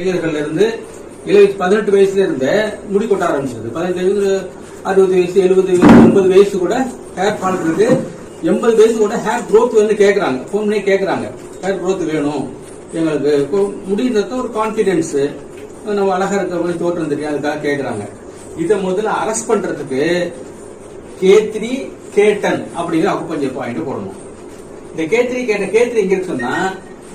இளைஞர்கள் இருந்து பதினெட்டு வயசுல இருந்து முடி கொட்ட ஆரம்பிச்சது. பதினெட்டு அறுபது வயசு எழுபது வயசு எண்பது வயசு கூட ஹேர் ஃபால் இருக்கு. எண்பது வயசு கூட ஹேர் க்ரோத் வந்து கேட்கறாங்க ஃபோன் பண்ணி ஹேர் க்ரோத் வேணும். எங்களுக்கு இப்போ ஒரு கான்பிடென்ஸ் நம்ம அழகா இருக்கிற மாதிரி தோற்றம் தெரியும். அதுக்காக கேட்கறாங்க இதை முதல்ல அரெஸ்ட் பண்றதுக்கு கே த்ரீ கேட்டன் அப்படிங்கிற அக்குப்பஞ்ச பாயிண்ட் போடணும். இந்த கேத்திரி கேட்ட கேத்திரி எங்க இருக்கு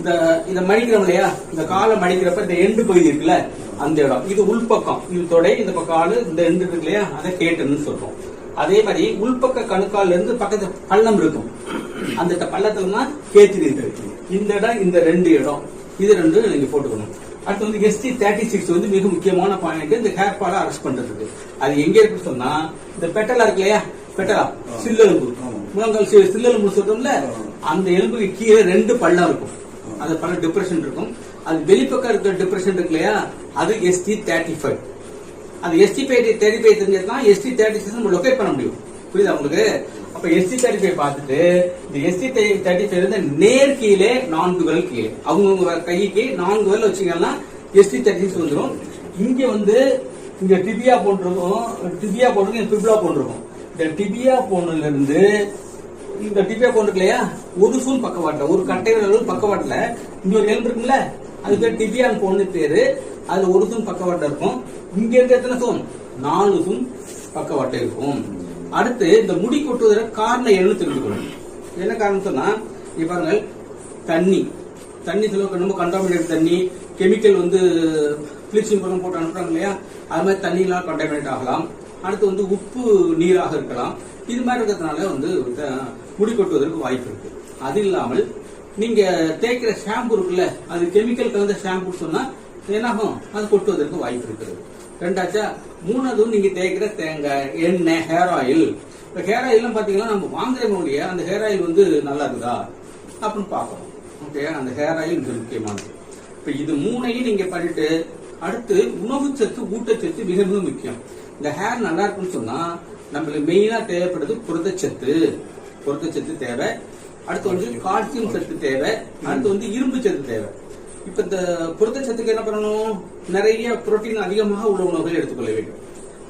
இந்த இத மடிக்கிறோம் இல்லையா? இந்த காலை மடிக்கிறப்ப இந்த எண்டு பகுதி இருக்குல்ல அந்த இடம். இது உள்பக்கம். இது தொடை இந்த பக்கம் காலு இந்த எண்டு இருக்கு இல்லையா? அதை கேட்டுன்னு சொல்றோம். அதே மாதிரி உள்பக்க கணுக்கால்ல இருந்து பக்கத்து பள்ளம் இருக்கும். அந்த பள்ளத்துல தான் கேத்திரி இருக்கு. இந்த இடம் இந்த ரெண்டு இடம். இது ரெண்டு நீங்க போட்டுக்கணும். அடுத்து வந்து எஸ்டி தேர்ட்டி சிக்ஸ் வந்து மிக முக்கியமான பாயிண்ட் இந்த ஹேர் ஃபாலை அரெஸ்ட் பண்றதுக்கு. அது எங்க இருக்குன்னு சொன்னா இந்த பெட்டலா இருக்கு இல்லையா? பெட்டலா? சில்லெலும்பு. முழங்கால் சில்லெலும்பு சொல்றோம்ல அந்த எலும்புக்கு கீழே ரெண்டு பள்ளம் இருக்கும். அது பல டிப்ரெஷன் இருக்கும். அது வெளிப்பக்கம் இருக்கிற டிப்ரெஷன் இருக்கு இல்லையா? அது எஸ்டி தேர்ட்டி ஃபைவ் அது எஸ்டி ஃபைவ் தேர்ட்டி ஃபைவ் தெரிஞ்சதுதான் எஸ்டி தேர்ட்டி சிக்ஸ் நம்ம லொக்கேட் பண்ண முடியும். புரியுதா உங்களுக்கு? அப்ப எஸ்டி தேர்ட்டி ஃபைவ் பார்த்துட்டு இந்த எஸ்டி தேர்ட்டி ஃபைவ் வந்து நேர் கீழே நான்கு விரல் கீழே. அவங்கவுங்க கைக்கு நான்கு விரல் வச்சீங்கன்னா எஸ்டி தேர்ட்டி சிக்ஸ் வந்துடும் இங்க வந்து இங்க டிபியா போட்டிருக்கும் டிபியா போட்டிருக்கும் பிப்லா போட்டிருக்கும். இந்த டிபியா போனதுல இருந்து இந்த டிபியா போன் இருக்கு இல்லையா? ஒரு சூன் பக்கவாட்டில் ஒரு கட்டையில பக்கவாட்டில் இன்னொரு இங்க எலும்பு இருக்குல்ல அது பேர் டிபியான் போன்னு பேரு. அதுல ஒரு சூன் பக்கவாட்டில் இருக்கும். இங்க இருக்க எத்தனை சூன் நாலு சூன் பக்கவாட்டில் இருக்கும். அடுத்து இந்த முடி கொட்டுவதற்கு காரணம் என்ன தெரிஞ்சுக்கணும். என்ன காரணம் சொன்னா இங்க பாருங்கள் தண்ணி. தண்ணி சில ரொம்ப கண்டாமினேட் தண்ணி. கெமிக்கல் வந்து ப்ளீச்சிங் பவுடர் போட்டு அனுப்புறாங்க இல்லையா? அது மாதிரி தண்ணிலாம் கண்டாமினேட் ஆகலாம். அடுத்து வந்து உப்பு நீராக இருக்கலாம். இது மாதிரி இருக்கிறதுனால வந்து முடி கொட்டுவதற்கு வாய்ப்பு இருக்கு. அது இல்லாமல் நீங்க தேய்க்கிற ஷாம்பு இருக்குல்ல அது கெமிக்கல் கலந்த ஷாம்பு சொன்னா என்னாகும்? அது கொட்டுவதற்கு வாய்ப்பு இருக்கிறது ரெண்டாச்சா மூணாவது நீங்க தேய்க்கிற தேங்காய் எண்ணெய் ஹேர் ஆயில் இப்போ ஹேர் ஆயில்லாம் பாத்தீங்கன்னா நம்ம வாங்குறவங்களுடைய அந்த ஹேர் ஆயில் வந்து நல்லா இருக்குதா? அப்படின்னு பார்க்கணும் ஓகே அந்த ஹேர் ஆயில் மிக முக்கியமானது. இப்ப இது மூணையும் நீங்க பண்ணிட்டு அடுத்து உணவு சத்து ஊட்டச்சத்து மிக மிக முக்கியம். இந்த ஹேர் நல்லா இருக்குன்னு சொன்னா நம்மளுக்கு மெயினா தேவைப்படுறது புரதச்சத்து புரதச்சத்து தேவை. அடுத்து வந்து கால்சியம் சத்து. தேவை. அடுத்து வந்து இரும்பு சத்து தேவை. இப்ப இந்த புரதச்சத்துக்கு என்ன பண்ணணும்? நிறைய புரோட்டீன் அதிகமாக உள்ள உணவுகள் எடுத்துக்கொள்ள வேண்டும்.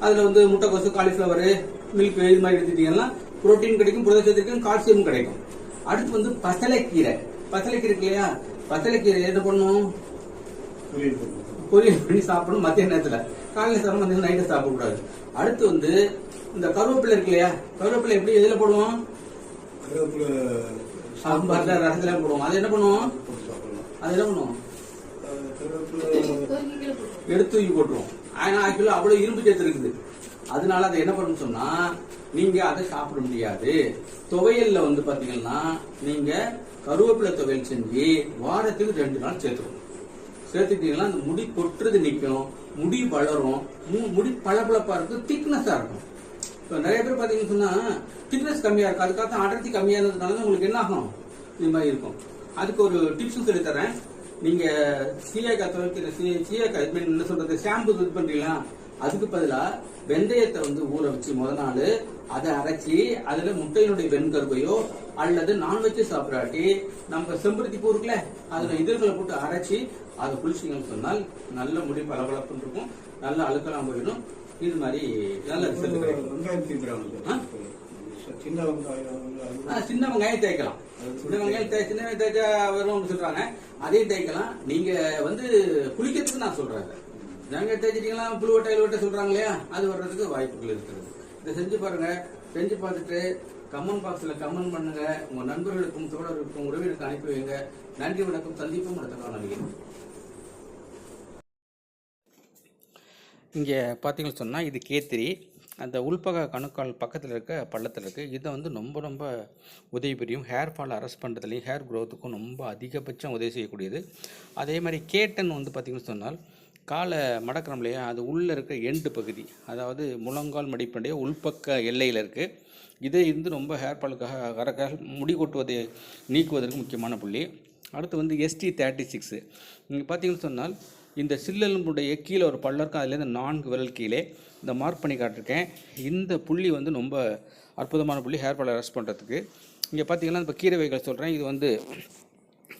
அதுல வந்து முட்டைக்கோசு காலிஃபிளவர் மில்க் இது மாதிரி எடுத்துட்டீங்கன்னா புரோட்டீன் கிடைக்கும் புரதச்சத்து கிடைக்கும் கால்சியம் கிடைக்கும். அடுத்து வந்து பசலைக்கீரை. பசலைக்கீரை இருக்கு இல்லையா? பசலைக்கீரை என்ன பண்ணும் பொரியல் பண்ணி சாப்பிடணும் மத்திய நேரத்துல. காலையில சாப்பிட மத்தியம் நைட்டு சாப்பிடக்கூடாது. அடுத்து வந்து இந்த கருவேப்பிலை இருக்கு இல்லையா? கருவேப்பிலை எப்படி எதுல போடுவோம்? சாம்பார்ல ரசத்துல போடுவோம். அது என்ன பண்ணுவோம்? அது என்ன பண்ணுவோம்? எடுத்து தூக்கி போட்டுருவோம். ஆனா ஆக்சுவலா அவ்வளவு இரும்பு சத்து இருக்குது. அதனால அதை என்ன பண்ணணும் சொன்னா நீங்க அதை சாப்பிட முடியாது. துவையல்ல வந்து பாத்தீங்கன்னா நீங்க கருவேப்பிலை துவையல் செஞ்சு வாரத்துக்கு ரெண்டு நாள் சேர்த்துக்கணும். சேர்த்துக்கிட்டீங்கன்னா அந்த முடி கொட்டுறது நிற்கும் முடி வளரும் மு- முடி பளபளப்பாக இருக்கும் திக்னஸாக இருக்கும். இப்போ நிறைய பேர் பார்த்தீங்கன்னு சொன்னால் திக்னஸ் கம்மியாக இருக்கும். அதுக்காக தான் அடர்த்தி கம்மியாக இருந்ததுனால தான் உங்களுக்கு என்ன ஆகும் இது மாதிரி இருக்கும். அதுக்கு ஒரு டிப்ஸும் சொல்லித்தரேன் தரேன். சீயக்காய் துவைக்கிற சீ- சீயக்காய் இது என்ன சொல்கிறது ஷாம்பு இது பண்ணுறீங்களா அதுக்கு பதிலாக வெந்தயத்தை வந்து ஊற வச்சு முத நாள் அதை அரைச்சி அதில் முட்டையினுடைய வெண்கருவையோ அல்லது நான்வெஜ் சாப்பிடாட்டி நம்ம செம்பருத்தி பூ இருக்குல்ல அதில் இதழ்களை போட்டு அரைச்சி அதை குளிச்சிங்கன்னு சொன்னால் நல்ல முடி பளபளப்புன்னு இருக்கும் நல்ல அழுக்கெல்லாம் போயிடும். இது மாதிரி நல்ல ரிசல்ட் கிடைக்கும்? சின்ன வெங்காயம் ஆ, சின்ன வெங்காயம் தேய்க்கலாம். சின்ன வெங்காயம் சின்ன வெங்காயம் தேய்ச்சா வரும்னு சொல்றாங்க. அதையும் தேய்க்கலாம். நீங்க வந்து குளிக்கிறதுக்கு நான் சொல்றேன். வெங்காயம் தேய்ச்சிட்டீங்களா? புழுவட்டை இழுவட்டை சொல்றாங்க இல்லையா? அது வர்றதுக்கு வாய்ப்புகள் இருக்கிறது. இதை செஞ்சு பாருங்க. செஞ்சு பார்த்துட்டு கமெண்ட் பாக்ஸ்ல கமெண்ட் பண்ணுங்க. உங்க நண்பர்களுக்கும் தோழர்களுக்கும் உறவினருக்கு அனுப்பி வைங்க. நன்றி வணக்கம். சந்திப்பும் அடுத்த காலம் இங்கே பார்த்தீங்கன்னு சொன்னால் இது கேத்திரி. அந்த உள்பக கணுக்கால் பக்கத்தில் இருக்க பள்ளத்தில் இருக்குது இதை வந்து ரொம்ப ரொம்ப உதவி புரியும். ஹேர் ஃபால் அரெஸ்ட் பண்ணுறதுலையும் ஹேர் க்ரோத்துக்கும் ரொம்ப அதிகபட்சம் உதவி செய்யக்கூடியது. அதே மாதிரி கேட்டன் வந்து பார்த்திங்கன்னு சொன்னால் காலை மடக்கிறோம் இல்லையா? அது உள்ளே இருக்க எண்டு பகுதி. அதாவது முழங்கால் மடிப்படைய உள்பக்க எல்லையில் இருக்குது இதே இருந்து ரொம்ப ஹேர் ஃபாலுக்காக கரக்கால் முடி கொட்டுவதை நீக்குவதற்கு முக்கியமான புள்ளி. அடுத்து வந்து எஸ்டி தேர்ட்டி சிக்ஸு இங்கே பார்த்தீங்கன்னு சொன்னால் இந்த சில்லெலும்புடைய கீழே ஒரு பல்லருக்கும் இருக்கும். அதுலேருந்து நான்கு விரல் கீழே இந்த மார்க் பண்ணி காட்டிருக்கேன் இந்த புள்ளி வந்து ரொம்ப அற்புதமான புள்ளி ஹேர் ஃபால் ரெஸ்ட் பண்ணுறதுக்கு இங்கே பார்த்தீங்கன்னா இப்போ கீரை வகைகள் சொல்கிறேன் இது வந்து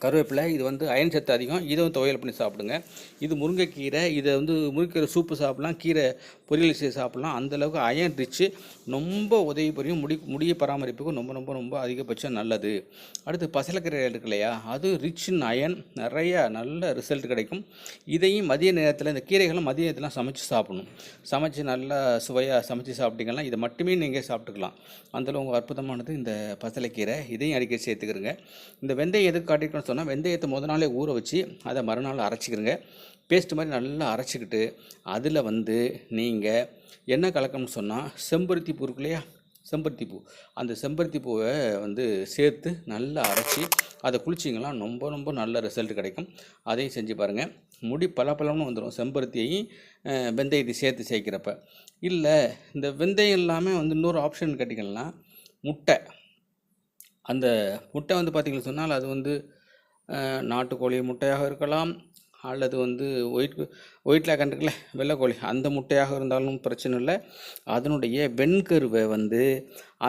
கருவேப்பிலை இது வந்து அயன் சத்து அதிகம். இதை வந்து துவையல் பண்ணி சாப்பிடுங்க. இது முருங்கைக்கீரை இதை வந்து முருங்கைக்கீரை சூப்பு சாப்பிட்லாம் கீரை பொரியல் செய்து சாப்பிட்லாம். அந்தளவுக்கு அயன் ரிச்சு ரொம்ப உதவி புரியும். முடி முடியை பராமரிப்புக்கு ரொம்ப ரொம்ப ரொம்ப அதிகபட்சம் நல்லது. அடுத்து பசலக்கீரை இருக்கு இல்லையா? அது ரிச் இன் அயன் நிறையா நல்ல ரிசல்ட் கிடைக்கும். இதையும் மதிய நேரத்தில் இந்த கீரைகளும் மதிய நேரத்தில் சமைச்சு சாப்பிடணும். சமைச்சு நல்லா சுவையாக சமைச்சு சாப்பிட்டீங்கன்னா இதை மட்டுமே நீங்கள் சாப்பிட்டுக்கலாம். அந்தளவு அற்புதமானது இந்த பசலைக்கீரை. இதையும் அடிக்கடி சேர்த்துக்கிறங்க. இந்த வெந்தயம் எதுக்கு காட்டிக்கணும்னு சொன்னால் வெந்தயத்தை முத நாளே ஊற வச்சு அதை மறுநாள் அரைச்சிக்கிறங்க பேஸ்ட் மாதிரி நல்லா அரைச்சிக்கிட்டு அதில் வந்து நீங்கள் என்ன கலக்கணும்னு சொன்னால் செம்பருத்தி பூ இருக்கு இல்லையா செம்பருத்தி பூ. அந்த செம்பருத்தி பூவை வந்து சேர்த்து நல்லா அரைச்சி அதை குளிச்சிங்கன்னா ரொம்ப ரொம்ப நல்ல ரிசல்ட் கிடைக்கும். அதையும் செஞ்சு பாருங்கள். முடி பளபளம்னு வந்துடும் செம்பருத்தியையும் வெந்தயத்தை சேர்த்து சேர்க்கிறப்ப. இல்லை இந்த வெந்தயம் இல்லாமல் வந்து இன்னொரு ஆப்ஷன் கேட்டிங்கன்னா முட்டை. அந்த முட்டை வந்து பார்த்திங்கன்னு சொன்னால் அது வந்து நாட்டுக்கோழி முட்டையாக இருக்கலாம் அல்லது வந்து ஒயிட் ஒயிட் கண்டுக்கல வெள்ளைக்கோழி அந்த முட்டையாக இருந்தாலும் பிரச்சனை இல்லை. அதனுடைய வெண்கருவை வந்து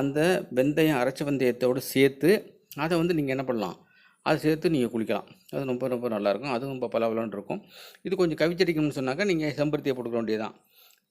அந்த வெந்தயம் அரைச்ச வெந்தயத்தோடு சேர்த்து அதை வந்து நீங்கள் என்ன பண்ணலாம்? அதை சேர்த்து நீங்கள் குளிக்கலாம். அது ரொம்ப ரொம்ப நல்லாயிருக்கும் அதுவும் ரொம்ப பலபலன்னு இருக்கும். இது கொஞ்சம் கவிச்சடிக்கணும்னு சொன்னாக்கா நீங்கள் செம்பருத்தியை போட்டுக்க வேண்டியதுதான்.